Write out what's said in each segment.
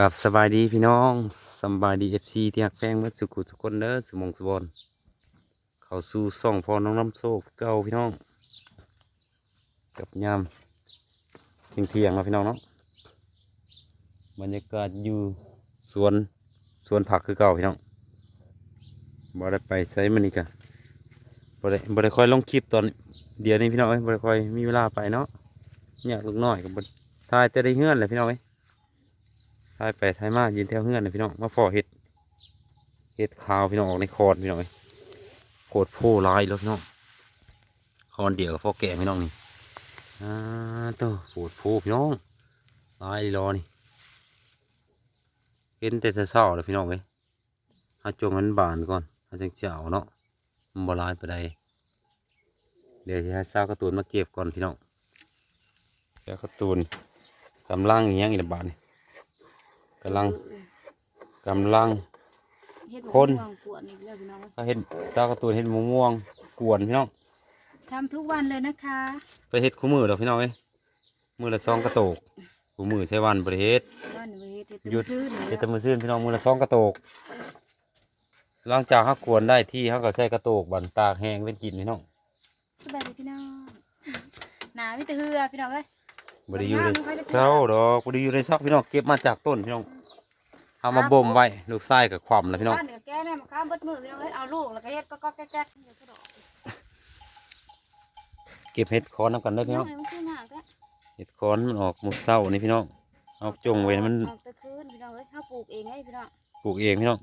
กับสบายดีพี่น้องสบายดีเอฟซีที่หักแฟงเมื่อสุขุทุกคนเด้อสมองสบอนเขาสู่ซ่องพอน้องน้ำโซ่เก่าพี่น้อง กับยามเที่ยงเที่ยงๆเนาพี่น้องเนาะบรรยากาศอยู่สวนสวนผักคือเก่าพี่น้องบ่ได้ไปใช้มันนี่กะบ่ได้บ่ได้ค่อยลงคลิปตอนเดียวนี้พี่น้องเอ้ยบ่ได้ค่อยมีเวลาไปเนาะอยากลูกน้อยกับบ่ถ่ายแต่ได้เฮือนเลยพี่น้องเอ้ย ทายไปทายมายืนแถวเฮือนนะพี่น้องมาพอเห็ดเห็ดขาวพี่น้องออกในคอนพี่น้องโคตรโพลายแล้วพี่น้องคอนเดียวกับพอแก่พี่น้องนี่อ่าตัวโคตรโพพี่น้องลายรอนี่เห็นแต่เศร้าเลยพี่น้องเอ้ยหาจงมันบานก่อนหาจังเจ้าเนาะมันบลายไปได้เดี๋ยวจะให้สาการ์ตูนมาเก็บก่อนพี่น้องเจ้ากร์ตูนกำลังอย่างเงี้ยอีกบาทนี่ กำลังกำลังเฮ็ดคนมะม่วงกวนอีกแล้วพี่น้องก็เห็นซากการ์ตูนเห็นมะม่วงกวนพี่น้อง ทำทุกวันเลยนะคะไปเฮ็ดคู่มือแล้วพี่น้องเอ้ยมือละซองกระโตกคู่มือใช้วันบริเฮ็ดบ้านหนูเฮ็ดเฮ็ดหยุดซื้อหนูเฮ็ดแต่มือซื่นพี่น้องมือละซองกระโตก หลังจากเขากวนได้ที่เขาก็ใส่กระโตกบันตากแห้งเป็นกินพี่น้อง สบายดีพี่น้องหนามิตรเฮือพี่น้องเอ้ย บริอยู่ในมันงามมันค่อยได้เศร้าดอกบริอยู่ในซอกพี่น้องเก็บมาจากต้นพี่น้องเอามาบ่มไว้ลูกไส้กับความแล้วพี่น้องบ้านเนี่ยแกเนี่ยมาข้ามเบิดมือพี่น้องเอ้ยเอาลูกแล้วก็เฮ็ดก็ก็แก๊กแก๊กเดี๋ยวก็ดอกเก็บเห็ดคอนน้ำกันเด้อพี่น้องเอ้ยมันคือหนักอะเห็ดคอนมันออกหมุกเศร้านี่พี่น้องเอาจงไว้ให้มันออกแตะคืนพี่น้องเอ้ยเฮาปลูกเองไงพี่น้องปลูกเองพี่น้อง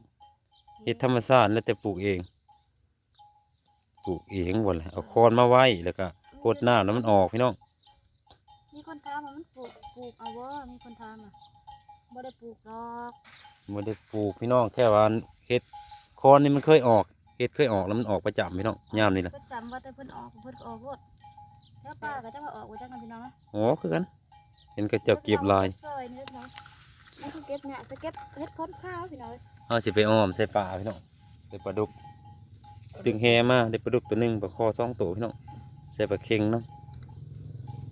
เฮ็ดธรรมชาติแล้วแต่ปลูกเองปลูกเองหมดเลยเอาคอนมาไว้แล้วก็กดน้ำแล้วมันออกพี่น้องมี คนถามว่ามันปลูกปลูกเอาบ่มีคนถามอะบ่ได้ปลูกดอกไม่ได้ปลูกพี่น้องแค่ว่าเฮ็ดคอนนี่มันเคยออกเฮ็ดเคยออกแล้วมันออกประจำพี่น้องยามนี่แหละก็จำว่าแต่เพิ่นออกเพิ่นก็ออกรถแล้วป้าก็จะมาออกไว้จักหน่อยพี่น้องนะอ๋อคือกันเห็นกระจับเก็บลายซอยนี่พี่น้องมันคือเก็บเนี่ยจะเก็บเฮ็ดค้นข้าวพี่น้องเอ้ยเอาสิไปอ้อมใส่ปลาพี่น้องใส่ปลาดุกดึงแฮมาได้ปลาดุกตัวหนึงปลาคอสองตัวพี่น้องใส่ปลาเค็งเนาะ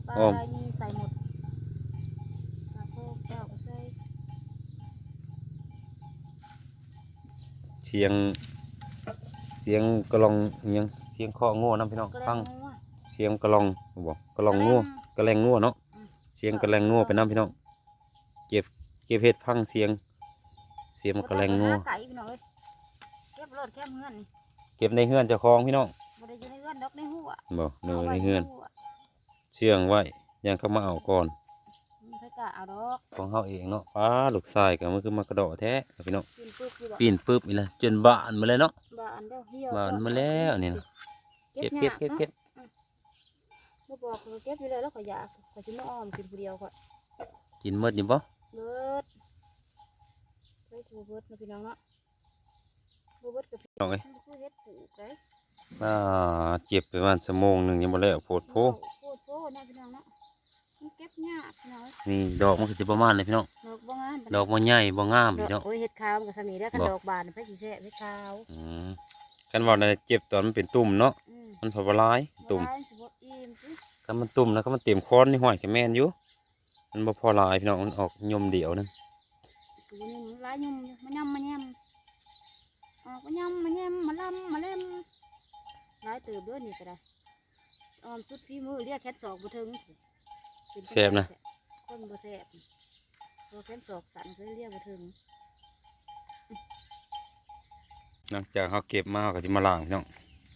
ปลาอ้อมลายนี่ใส่หมดปลาโคกเจ้าก็ใส่เสียง เสียงกระลองอิหยังเสียงเคาะโง่นํพี่น้องกระฟังงัวเสียงกระลองบอกกระลองงัวกระแลงงัวเนาะอืมเสียงกระแลงงัวไปน้ำพี่น้องเก็บเก็บเห็ดพังเสียง เสียงกระแลงงัวบ่ได้ไปหาไก่พี่น้องเอ้ยเก็บรถแค่เฮือนนี่เก็บในเฮือนเจ้าของพี่น้องบ่ได้อยู่ในเฮือนดอกในหัวบอกเนอายไว้ในเฮือนหัว เชื่องไว้ยังเข้ามาเอาก่อนมันใครกล้าเอาดอกของเฮาเองเนาะป้าลูกชายก็มันคือมากระโดดแท้พี่น้องปีนปึ๊บอยู่ดอกปีนปึ๊บอีละจนบานมาเลยเนาะบ้านเด้อเหี่ยวบานมาแล้วนี่นะเก็บเก็บเก็บเก็บบ่บอกเขาเก็บอยู่เลยแล้วก็อยากก็สิมาอ้อมกินผู้เดียวก็กินหมดนี่บ่เบิดไปสู่เบิดนะพี่น้องเนาะบ่เบิดกับน้องเอ้ยมันคือเฮ็ดปลูกได้ อ่าเก็บไปประมาณชั่วโมงหนึงยังบ่แล้วโพดโพโพดโพนะพี่น้องเนาะมันเก็บยากพี่น้องนี่ดอกมันก็สิประมาณนี้พี่น้องดอกบ่งามดอกบ่ใหญ่บ่งามดพี่น้ออกงโอ้ยเฮ็ดขาวมันก็สมีได้กันบ่ ดอกบานไปสิแช่เฮ็ดขาวอืมกันว่าน่ะเจ็บตอนมันเป็นตุ่มเนาะอืมมันพอบ่หลายตุ่มบ่ได้สิบ่อิ่มสิก็มันตุ่มแล้วก็มันเต็มค้อนนี่ห้อยแกแม่นอยู่มันบ่พอหลายพี่น้องมันออกยมเดียวนึงตัวนี้มันหลายยุ่มอยู่มายำมาแยมออกมายำมาแยมมาลำมาเล่ม หลายเติบด้วยนี่ก็ได้ออมสุดฝีมือเรียกแคทสอกบ่ถึงเป็นแซ่บนะ คนบ่แซ่บตัวแคทสอกสั่นเคยเรียกบ่ถึงหลังจากเขาเก็บมาเขาก็สิมาล้างพี่น้อง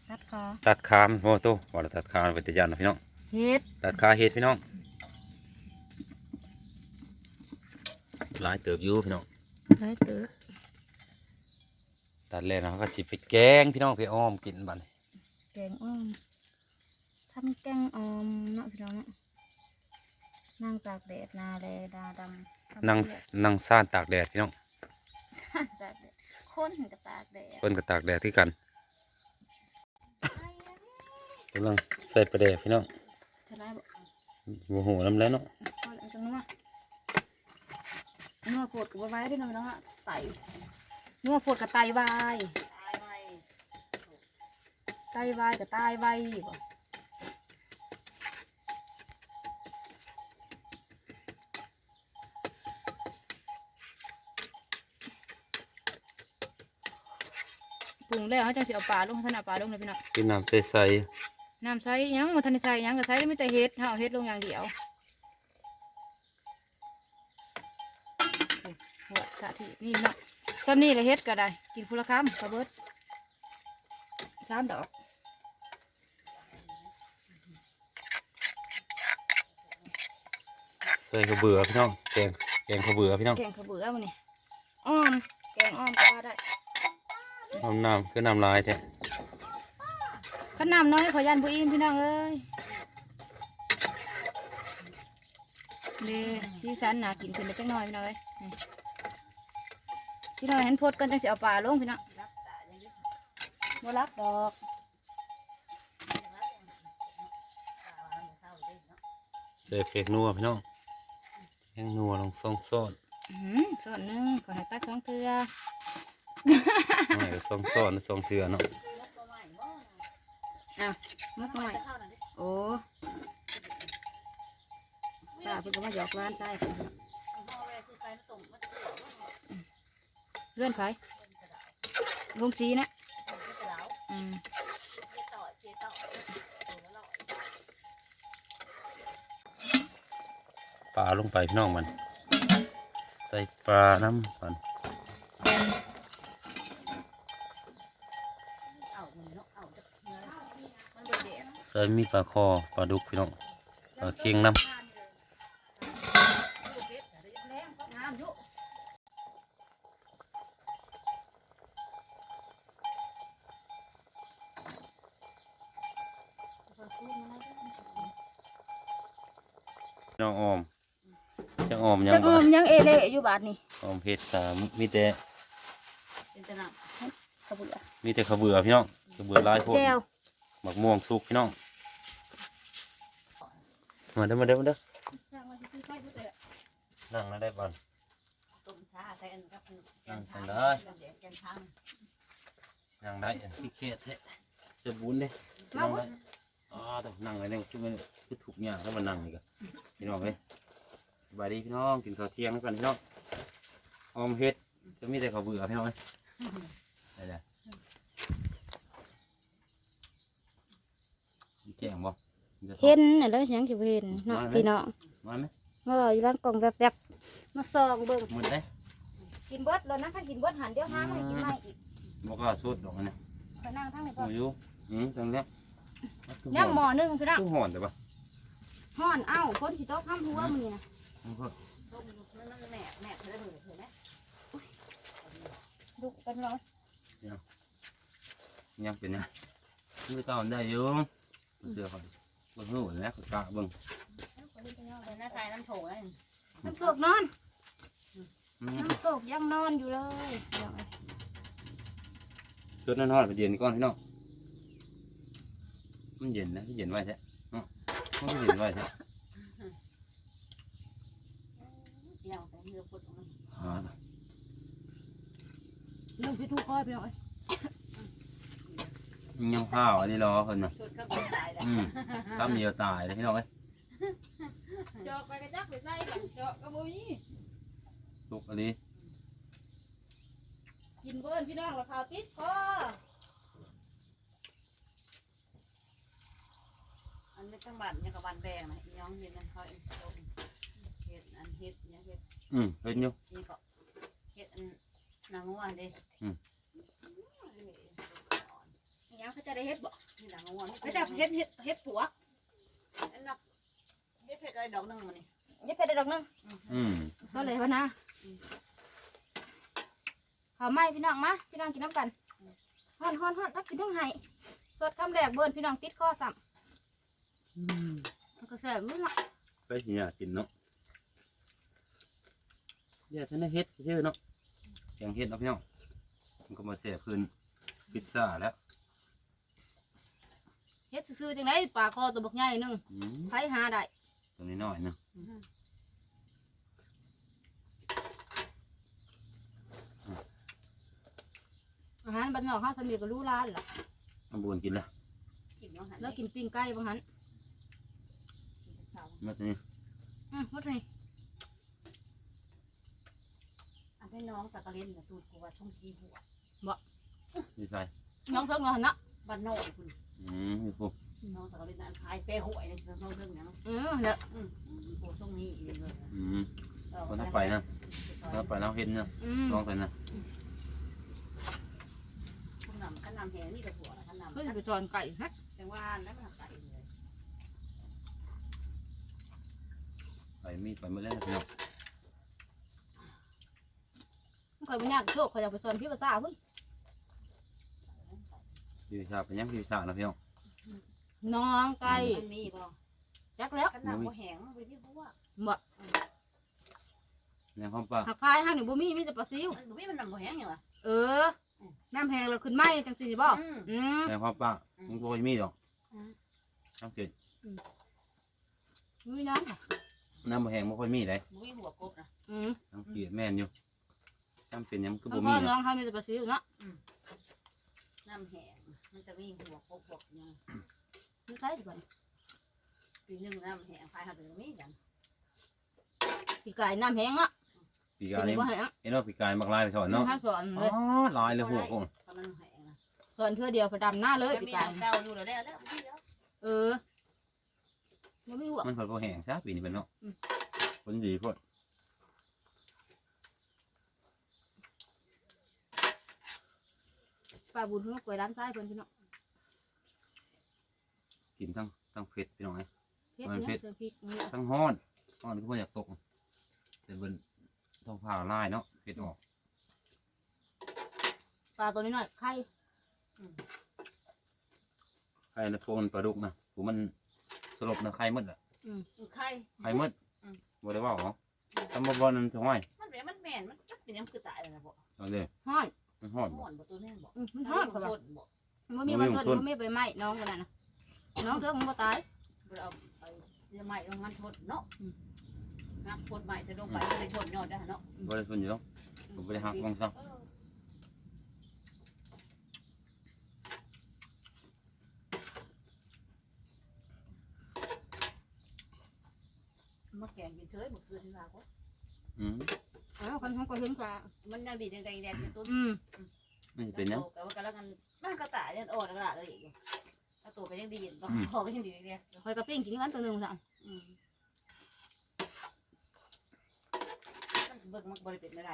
ตัดขาตัดคามโอ้โตว่าแล้วตัดคามไปแต่ยันนะพี่น้อง เฮ็ดตัดขาเฮ็ดพี่น้อง หลายเติบอยู่พี่น้องหลายเติบ ตัดแล้วนะเขาก็สิไปแกงพี่น้องไปอ้อมกินบัดนี้ แกงอ้อมทำแกงออมเนาะพี่น้องเนาะนั่งตากแดดนาแลดาดำทำนั่งแดดนั่งซ่านตากแดดพี่น้องตากแดดคนกับตากแดดเพิ่นก็ตากแดดที่กันกำลังใส่ประแดดพี่น้องชนะบอกโมโหน้ำแล้วเนาะพอแล้วจังนัวเนื้อโพดกับไว้ด้วยเนาะพี่น้องอะไตเนื้อโพดกับไตวาย ไตวายกับตายไวบ่ปรุงแล้วเขาจะเสียปลาลงท่านเอาปลาลงเลยพี่น้องกินน้ำใสน้ำใส่ยังมาทันไใส่ยังก็ใส่ได้ไม่แต่เฮ็ดเขาเอาเฮ็ดลงอย่างเดียวหัวสาธินี่เนาะซ้ำนี่เลยเฮ็ดก็ได้ กินพุละคำกระเบิดสามดอก ส่ข้าวเบื่อพี่น้องแกงแกงข้าวเบื่อพี่น้องแกงขาวเบือมันนี่อ้อมแกงอ้อมก็ว่าได้น้ำน้ำคือน้ำลายแท้ขนน้ำน้อยขอยันผู้อิ่มพี่น้องเอ้ยเด้สีสันน่ากินขึ้นได้จังน้อยพี่น้องเอ้ยนี่สีน้อยเห็นโพดกันจังสิเอาปลาลงพี่น้องบ่รับดอกใส่เฟกนัวพี่น้อง แกงนัวลงซองซ้อนอื้อหือส่วนหนึ่งขอให้ตักสองเทือไม่ก็ซองซ้อนซองเถื่อเนาะอะมุกหน่อยโอ้ป้าเพิ่งก็มาหยอกร้านไส้เพิ่นเนาะเลื่อนไฟลงสีนะอืม ปลาลงไปพี่น้องมัน ใส่ปลาน้ำมันมันใส่มีปลาคอปลาดุกพี่น้องปลาเค็งน้ำยุำพี่น้องออมจะออมยั จะ ง อ บ่ มยังเอเล่อยู่ บาทนี่ออมเผ็ดสามมีแต่เป็นตะนำขบุละมีแต่ข้าวเบื่อพี่น้องข้าวเบื่อหลายโพดแก้วหมักม่วงสุกพี่น้อง มาเด้อมาเด้อมาเด้อนั่งแล้วได้บ่อนต้มชาใส่อันกับแกนั่งงกันทางได้แกงทางนั่งได้อันที่เขตแท้จะบุญเด้นั่งได้อ๋อแต่นั่งอะไรเนี่ยคือมันคือถูกเนี่ยแล้วมันนั่งอีกอะพี่น้องเอ้ยสบายดีพี่น้องกินข้าวเที่ยงแล้วกันพี่น้อง ออมเฮ็ดจะมีแต่ข้าวเบื่อพี่น้องเอ้ยได้เลยมีแกงบ่มีแต่ทอด เห็นน่ะแล้วยังจะเห็นเนาะมาไหม พี่น้องมาไหมมาอยู่ร้านกล่องแบบๆมาซองเบิ่งหมดได้กินเบิดแล้วนะถ้ากินเบิดหันเดี๋ยวห้างให้กินไม่อีกบอกก็สุดดอกอันนี้ไปนั่งทั้งนี้โอ้ก่อนยอยู่อืมจังเนี้ยย่างหม้อหนึงพี่น้องตู้หอนแต่ปะห่อนเอ้าคนสิโต๊ะข้ามหัวมันนี่นะ มันก็ส้มนั่นนั่นแม่แม่เธอเถือเธอนะ ดูกันเนาะยังเป็นไงไม่ต้องได้อยู่เดี๋ยวก่อนเบิ่งหูแล้วก็กะเบิ่งเธอหน้าทายน้ำโถนั่นน้ำโศกนอนอืมน้ำโศกยังนอนอยู่เลยพี่น้องเอ้ยจนนั้นฮอดไปเย็นก่อนพี่น้องมันเย็นนะเย็นไว้แท้เนาะมันก็เย็นไว้แท้เดี่ยวไปเรือพุดมันอ่าเรื่อ งพี่ทุกข้อยพี่น้องเอ้ยยังข้าวอันนี้รอเพิ่นน่ะชุดข้าวบนตายแล้วอืมทำเดียวตายเลยพี่น้องเอ้ยจอกไปกระจักไปใส่กันจอกกระบุยลูกอันนี้กินเบิ้นพี่น้องกับข้าวติดคออันนี้ทั้งบ้านยังกับบ้านแบงนะย้องเห็นนั่นเขาเองเห็ดอันเห็ดยังเห็ดอืมเห็นอยู่นี่ก็เห็ดอัน นางงัวเด้อีหยังเขาจะได้เฮ็ดบ่นี่นางงัวเขาจะเฮ็ดเฮ็ดเฮ็ดปวกอันนักเห็ดเผ็ดอะไรดอกนึงมันนี่เฮ็ดเผ็ดได้ดอกหนึงอืมซอเลยวะนะข้าวไหม้พี่น้องมาพี่น้องกินน้ำกันฮ้อนฮ้อนฮ้อนรักกินทั้งไห้สดคำแรกเบิ้นพี่น้องติดคอซ้ำมันก็แซ่บมื้อละไปสิอยากกินเนาะอย่าท่านได้เฮ็ดชื่อเนาะ แกงเฮ็ดเนาะพี่น้องมันก็มาเสียพื้นพิซซ่าแล้วเฮ็ดซื่อๆจังไดปลาคอตัวบักใหญ่หนึงอืมใครหาได้ตัวนี้น้อยเนาะอาหารบ้านนอกเฮาสมีก็รู้ร้านล่ะเอาบุญกินละกินน้องหันแล้วกินปิ้งไก่บางหันเสามาตัวนี้อืมว่าไง อันนี้น้องตะกะเล่นนะตูดกูว่าช่องชีหัวดีใจน้องเทิงเนาะเนาะบ้านนอกคุณอืมนี่พวกน้องตะกลินอันพายเป้หวยเลยน้องเรื่องอย่างนั้นเออแล้วอืมโอ้ช่วงนี้อีกเลยอืมคนถ้าไปนะถ้าไปแล้วเห็นนะอืมลองไปนะขนำขนำแหงนี่กับหัวขนำเพื่อจะไปสอนไก่ฮะจังว่านั้นมันไก่เลยไปมีดไปเมื่อแล้วพี่น้องมัน คอยมันยากโชคคอยอยากไปสอนพี่ภาษาเพิ่นพี่วิชาไปยังพี่วิชานะพี่น้องน้องไก่มันมีบ่จักแล้วขนำบ่แหงไปที่หัวบ่ยังข้าวปลาหักพายห้างหนึ่งบ่มีมีแต่ปลาซิวมันบ่มีมันนำบ่แหงอย่างวะเออน้ำแห้งเราขึ้นไหมจังสิบ่อืมอืมยังข้าวปลายังโบยมีดอกอืมน้ำเกลือมีน้ำค่ะน้ำบ่แห้งบ่ค่อยมีเลยบ่มีหัวกบนะอืมน้ำเกลือแม่นอยู่ จำเป็นหยังคือพ่บ่อมีน้นะองเขามีแต่ปลาซิวเนาะน้ำแหงมันจะมีหัวกบพวกยังมันใช่สิบ่เนี่ยปีนึงน้ำแหงพายหาถึงมีกันปีกไก่น้ำแห้งเนาะปีเป็กายนนี่บ่แห้งเห็นว่าปีกายมักลายไปสอนเนาะถ้าสอนอ๋เลยอลายเลยหัวโอ้ตอนนั้นแหงนะสอนเทื่อเดียวพอดำหน้าเลยแต่ปีมีกไก่เก้าอยู่แล้วแล้วพี่แล้วเออมันไม่หัวมันเพิ่นบ่แห้งซะปีนี้เป็นเนาะอืม คนดีโพด ปลาบุญเพิ่นกล้วยร้านซ้ายเพิ่นพี่น้องกินทั้งทั้งเผ็ดพี่น้องไอ้เฮ็ดมันเนี่ยเผ็ดเสือพริกนี่ทั้งฮ้อนฮ้อนก็บ่อยากตก แต่เบิ่นต้องผ่าลายเนาะเผ็ดออกปลาตัวนี้หน่อยไข่ไข่ในโฟนปลาดุกนะกูมันสลบนะไข่หมดอะไข่ ไข่หมดอืม บ่ได้เว่าเหรอทำบ่บ่นั่นถึงห้อยมันแม่มันแม่นมันเป็นยังคือตายเลยนะบ่เอาเลยฮ้อน มันฮ้อนบ่ ห่อนบ่ตัวแน่นบ่อืมมันฮ้อนบ่เขาชบอกนบ่มันมีมัมันนมีชนชนมันมีใบไม้น้องคนนั้นนะน้องเถิงมันบ่ตายบ่เอาไปเรือใหม่ลงมันชนเนาะอืมนักพดใหม่จะลงไปจะได้ชนยอดได้เนาะบ่ได้สนอยู่เนาะผมบ่ได้หักลงซะเออมาแกงกินเฉยเมื่อคืนนี่ว่าก็ อืมเออคนเขาก็เห็นกะมันยังดีแดงๆแดงอยู่ตัวอืมมันสิเป็นหยังแต่ว่ากันแล้วกันมันก็ตายยันอ่อนกระดาษเลยอีกอยู่ถ้าตัวก็ยังดีอยู่พอก็ยังดีเนี่ยคอยกระปิ้งกินกันตัวหนึงสั่งอืมมันเบิกมันบริเป็นอะไร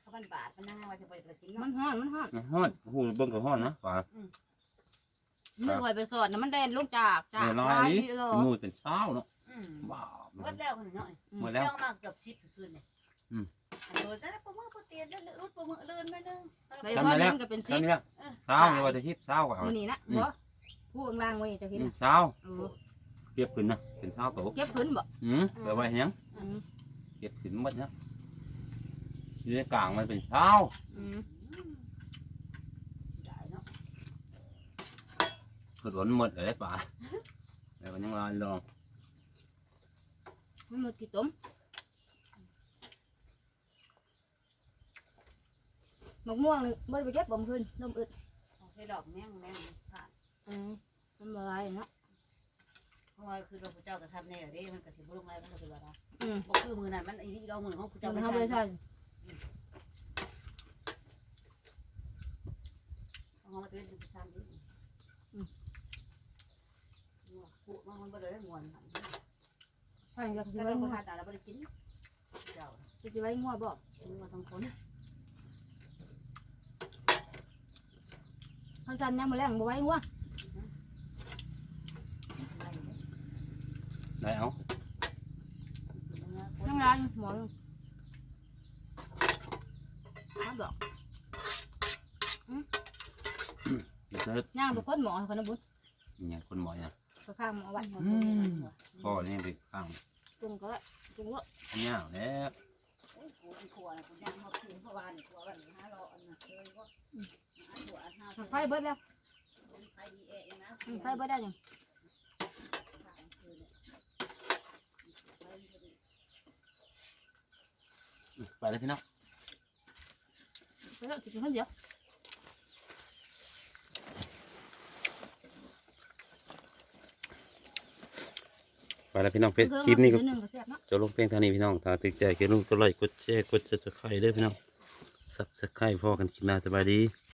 เขาพันบาทมันนั่งว่าจะบริเป็นจริงมัเนาะนฮ้อนมันฮ้อนมันฮ้อนหูเบิ่งก็ฮ้อนนะฝามือคอยไปสอนน่ะมันแดนลงจากจากเนี่ยลายนี้ที่โลเป็นมูดเป็นเช้าเนาะอืมบ้าวัดแล้วคนน้อยหมดแล้วเจ้ามาเกือบชิดคืนเนี่ย อืม โดนแต่ประมือปเตียนได้รุดประมือเลื่อนไม่นึงไปพ่อเล่นก็เป็นซิเช้าปนี้ละเช้านี่ว่าจะทิพย์เช้าก็เอามือนี้นะอืมบ่ผู้ข้างล่างไว้จะเห็นอืมน่ะเช้าเออเก็บขึ้นนะเป็นเช้าโตเก็บขึ้นบ่อืมไปไว้หยังอืมเก็บขึ้นหมดนะอยู่ในกลางมันเป็นเช้าอืมได้เนาะคือหลนหมดเลยป่าแล้วก็ยังลอยลองมันมือกี่ต้ม มะม่วงนี่บ่ได้ไปเก็บบ่มขึ้นนมอึดใช้ดอกแมงแมงผ่านอืมมันบ่ได้เนาะเพราะว่าคือเราพระเจ้ากระทำเนี่ยเด้มันกระสิบลงไรมันกระสิบอะไรอืมบ่คือมือนั้นมันไอ้ที่เรามือของพระเจ้ามันกระเฮาบ่ได้ทำใส่ของเราเป็นกระทำดิกูมันบ่ได้มวนใส่ก็สิถ้าไว้เรางัวทานแต่เราบ่ได้กินเจ้าสิไว้งัวบ่กินมาทั้งคน คันซั่นยังบ่แรงบ่ไว้งัวได้เอานั่งร้านหมอนึงมาดอกเดี๋ยวเฮ็ดย่างบ่คนหมอให้คนนะบุญอหย่างคนหมอเนี่ยก็ข้างหมอไว้พ่อนี่ไปข้างปรุงก็ได้ปรุงว่าอันนี้แล้วโอ้ยกูขวดกูยังมาคืนเพราะว่านี่ขวดวันห้าร้อยอันน่ะเลยก็ขวดห้า ไฟเบิดแล้วไฟดีเองนะอืมไฟเบิดได้ยังไปเลยพี่น้องไปแล้วกินคนเดียวไปแล้วพี่น้องเพชรคลิปนี้ก็เดือหนึ่งก็แซ่บเนาะจะลงเพลงเท่านี้พี่น้องถ้าตึกใจก็ลงกดไลค์กดแชร์กดซับสไครต์ด้วยพี่น้องซับสไครต์พอกันคลิปหน้าสบายดี